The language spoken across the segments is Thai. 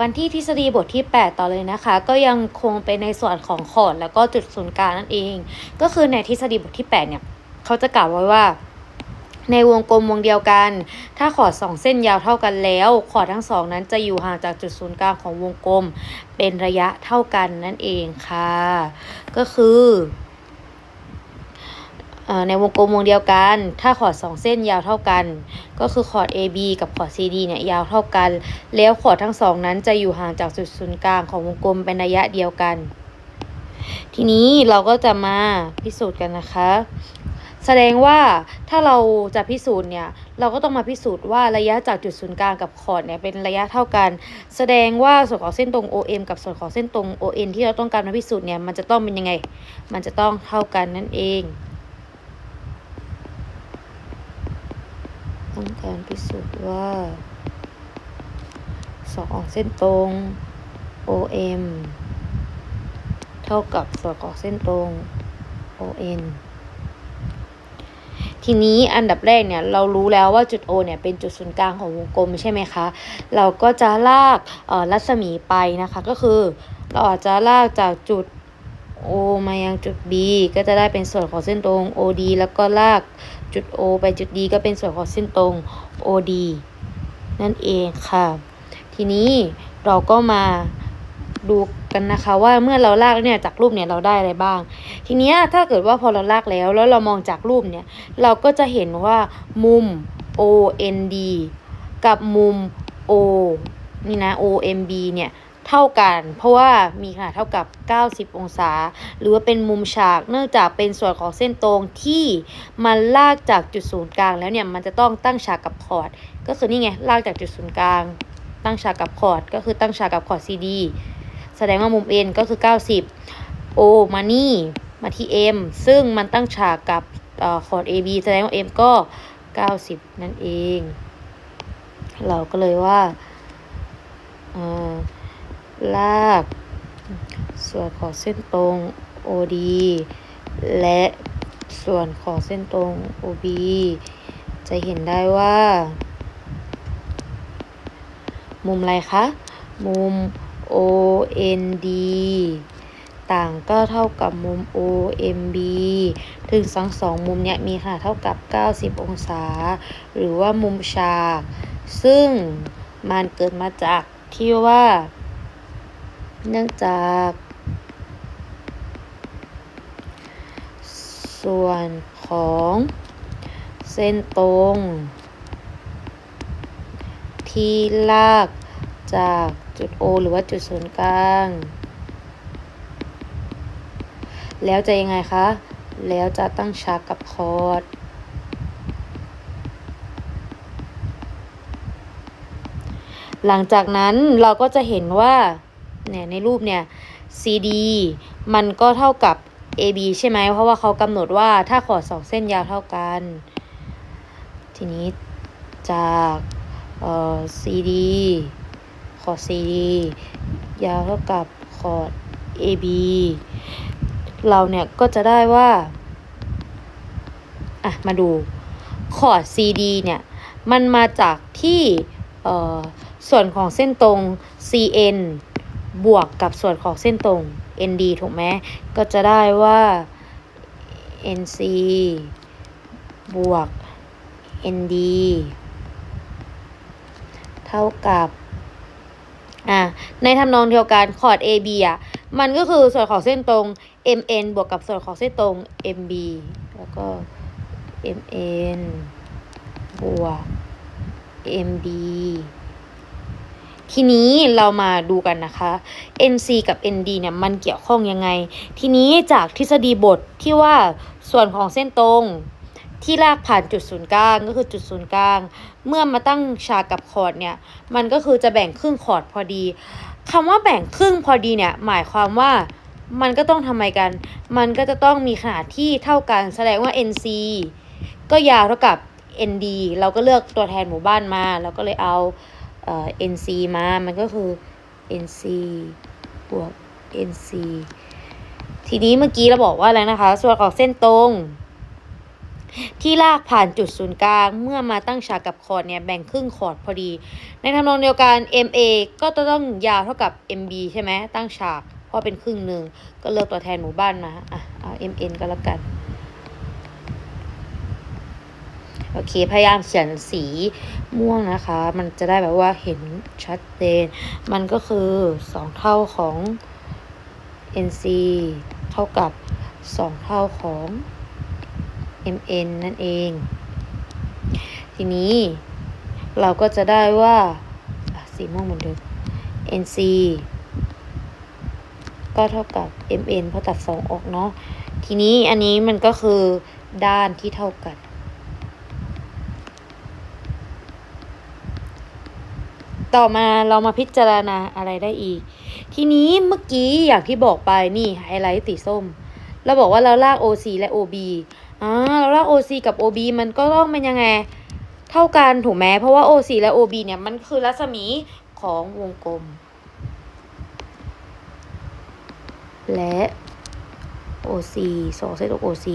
กันที่ทฤษฎีบทที่ 8 ต่อเลยนะคะ ก็ยังคงเป็นในส่วนของขอดแล้วก็จุดศูนย์กลางนั่นเอง ก็คือในทฤษฎีบทที่ 8 เนี่ยเขาจะกล่าวไว้ว่า ในวงกลมวงเดียวกัน ถ้าขอดสองเส้นยาวเท่ากันแล้ว ขอดทั้งสองนั้นจะอยู่ห่างจากจุดศูนย์กลางของวงกลม เป็นระยะเท่ากันนั่นเองค่ะ ก็คือเอ่อ ในวงกลมวงเดียวกัน ถ้าขอดสองเส้นยาวเท่ากัน ก็คือขอด AB กับขอด CD เนี่ยยาวเท่ากัน แล้วขอดทั้งสองนั้นจะอยู่ห่างจากจุดศูนย์กลางของวงกลมเป็นระยะเดียวกัน ทีนี้เราก็จะมาพิสูจน์กันนะคะ แสดงว่าถ้าเราจะพิสูจน์เนี่ย เราก็ต้องมาพิสูจน์ว่าระยะจากจุดศูนย์กลางกับขอดเนี่ยเป็นระยะเท่ากัน แสดงว่าส่วนของเส้นตรง OM กับส่วนของเส้นตรง ON ที่เราต้องการมาพิสูจน์เนี่ยมันจะต้องเป็นยังไง มันจะต้องเท่ากันนั่นเอง ต้อง การพิสูจน์ว่าสองของเส้นตรง OM เท่ากับส่วนของเส้นตรง ON ทีนี้อันดับแรกเนี่ยเรารู้แล้วว่าจุด O เนี่ยเป็นจุดศูนย์กลางของวงกลมใช่ไหมคะ เราก็จะลากรัศมีไปนะคะ ก็คือเราอาจจะลากจากจุด O มายังจุด B ก็จะได้เป็นส่วนของเส้นตรง OD แล้วก็ลากจุด O ไปจุด D ก็เป็นส่วนของเส้นตรง OD นั่นเองค่ะ ทีนี้เราก็มาดูกันนะคะว่าเมื่อเราลากเนี่ยจากรูปเนี่ยเราได้อะไรบ้าง ทีนี้ถ้าเกิดว่าพอเราลากแล้วแล้วเรามองจากรูปเนี่ย เราก็จะเห็นว่ามุม OND กับมุม O นี่นะ OMB เนี่ย เท่ากัน เพราะว่ามีขนาดเท่ากับ 90 องศา หรือว่าเป็นมุมฉาก เนื่องจากเป็นส่วนของเส้นตรงที่มันลากจากจุดศูนย์กลางแล้วเนี่ยมันจะต้องตั้งฉากกับคอร์ด ก็คือนี่ไงลากจากจุดศูนย์กลาง ตั้งฉากกับคอร์ด ก็คือตั้งฉากกับคอร์ด CD แสดงว่ามุม N ก็คือ 90 O มานี่มาที่ M ซึ่งมันตั้งฉากกับออคอร์ด AB แสดงว่า M ก็ 90 นั่นเอง เราก็เลยว่า เอ่อ ลาก ส่วนของเส้นตรง OD และส่วนของเส้นตรง OB จะเห็นได้ว่า มุมอะไรคะ มุม OND ต่างก็เท่ากับมุม OMB ถึงทั้งสองมุมเนี้ยมีขนาดเท่ากับ 90 องศา หรือว่ามุมฉาก ซึ่งมันเกิดมาจากที่ว่า เนื่องจาก ส่วนของเส้นตรง ที่ลากจากจุด O หรือว่าจุดศูนย์กลาง แล้วจะยังไงคะ แล้วจะตั้งฉากกับคอร์ดหลังจากนั้นเราก็จะเห็นว่า เนี่ยในรูปเนี่ย CD มันก็เท่ากับ AB ใช่ไหมเพราะว่าเขากำหนดว่าถ้าขอดสองเส้นยาวเท่ากัน ทีนี้จากเอ่อ CD ขอด CD ยาวเท่ากับขอด AB เราเนี่ยก็จะได้ว่า อะ มาดูคอด CD เนี่ย มันมาจากที่เอ่อส่วนของเส้นตรง CN บวกกับส่วนของเส้นตรง ND ถูกไหมก็จะได้ว่า NC บวก ND เท่ากับ อะในทำนองเดียวกันคอร์ด AB อะ มันก็คือส่วนของเส้นตรง MN บวกกับส่วนของเส้นตรง MB แล้วก็ MN บวก MB ทีนี้เรามาดูกันนะคะ NC กับ ND เนี่ยมันเกี่ยวข้องยังไง ทีนี้จากทฤษฎีบทที่ว่าส่วนของเส้นตรงที่ลากผ่านจุดศูนย์กลางก็คือจุดศูนย์กลาง เมื่อมาตั้งฉากกับคอร์ดเนี่ย มันก็คือจะแบ่งครึ่งคอร์ดพอดีคำว่าแบ่งครึ่งพอดีเนี่ย หมายความว่ามันก็ต้องทำไมกัน มันก็จะต้องมีขนาดที่เท่ากันแสดงว่า NC ก็ยาวเท่ากับ ND เราก็เลือกตัวแทนหมู่บ้านมาแล้วก็เลยเอา อ่อ NC มา มันก็คือ NC บวก NC ทีนี้เมื่อกี้เราบอกว่าอะไรนะคะ ส่วนของเส้นตรง ที่ลากผ่านจุดศูนย์กลาง เมื่อมาตั้งฉากกับคอร์ดเนี่ยแบ่งครึ่งคอร์ดพอดี ในทำนองเดียวกัน MA ก็จะต้องยาวเท่ากับ MB ใช่ไหมตั้งฉากเพราะเป็นครึ่งหนึ่งก็เลือกตัวแทนหมู่บ้านมาอะเอา MN ก็แล้วกัน โอเค พยายามเขียนสีม่วงนะคะ มันจะได้แบบว่าเห็นชัดเจน มันก็คือ 2 เท่าของ NC เท่ากับ 2 เท่าของ MN นั่นเอง ทีนี้เราก็จะได้ว่าสีม่วงเหมือนเดิม NC ก็เท่ากับ MN เพราะตัด 2 ออกเนาะ ทีนี้อันนี้มันก็คือด้านที่เท่ากัน ต่อมาเรามาพิจารณาอะไรได้อีก ทีนี้เมื่อกี้อย่างที่บอกไปนี่ไฮไลท์สีส้ม เราบอกว่าเราลาก OC และ OB อ่าเราลาก OC กับ OB มันก็ต้องเป็นยังไง เท่ากันถูกไหมเพราะว่า OC และ OB เนี่ยมันคือรัศมีของวงกลม และ OC สองเส้นตรง OC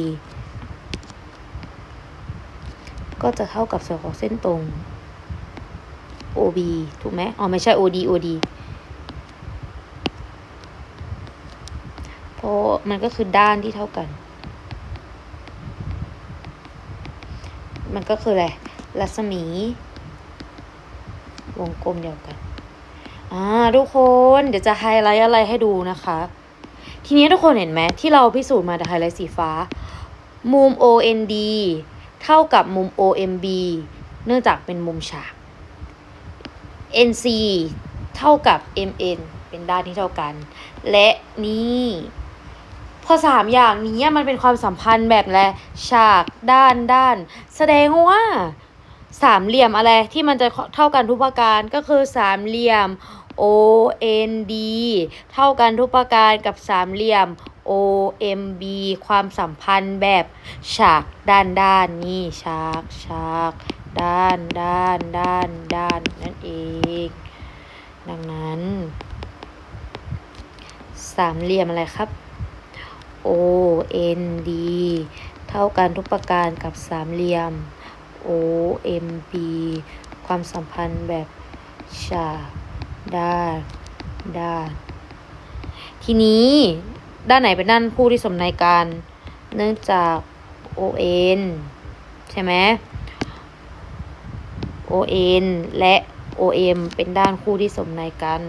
ก็จะเท่ากับส่วนของเส้นตรง OB ถูกไหมอ๋อไม่ใช่ OD OD เพราะมันก็คือด้านที่เท่ากัน มันก็คืออะไรรัศมี วงกลมเดียวกันอ่าทุกคนเดี๋ยวจะไฮไลท์อะไรให้ดูนะคะ ทีนี้ทุกคนเห็นไหมที่เราพิสูจน์มาแต่ไฮไลท์สีฟ้า มุม OND เท่ากับมุม OMB เนื่องจากเป็นมุมฉาก NC เท่ากับ MN เป็นด้านที่เท่ากัน และนี่พอสามอย่างนี้มันเป็นความสัมพันธ์แบบและฉากด้านด้าน แสดงว่าสามเหลี่ยมอะไรที่มันจะเท่ากันทุกประการก็คือสามเหลี่ยม OND เท่ากันทุกประการกับสามเหลี่ยม OMB ความสัมพันธ์แบบฉากด้านด้านนี่ฉากฉาก ด้าน ด้าน ด้าน ด้าน นั่นเอง ดังนั้น สามเหลี่ยมอะไรครับ OND เท่ากันทุกประการกับสามเหลี่ยม OMB ความสัมพันธ์แบบฉากด้าน ด้าน ทีนี้ด้านไหนเป็นด้านคู่ที่สมในกันเนื่องจาก ON ใช่ไหม ON และ OM เป็นด้านคู่ที่สมในกัน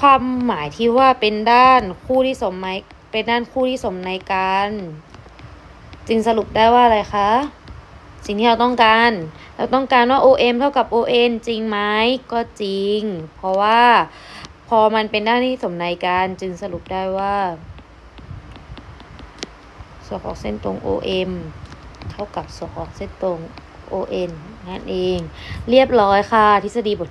ความหมายที่ว่าเป็นด้านคู่ที่สมในเป็นด้านคู่ที่สมในกัน จึงสรุปได้ว่าอะไรคะ สิ่งที่เราต้องการ เราต้องการว่า OM เท่ากับ ON จริงไหมก็จริง เพราะว่าพอมันเป็นด้านที่สมในกันจึงสรุปได้ว่าส่วนของเส้นตรง OM เท่ากับส่วนของเส้นตรง ON นั่นเอง เรียบร้อยค่ะ ทฤษฎีบท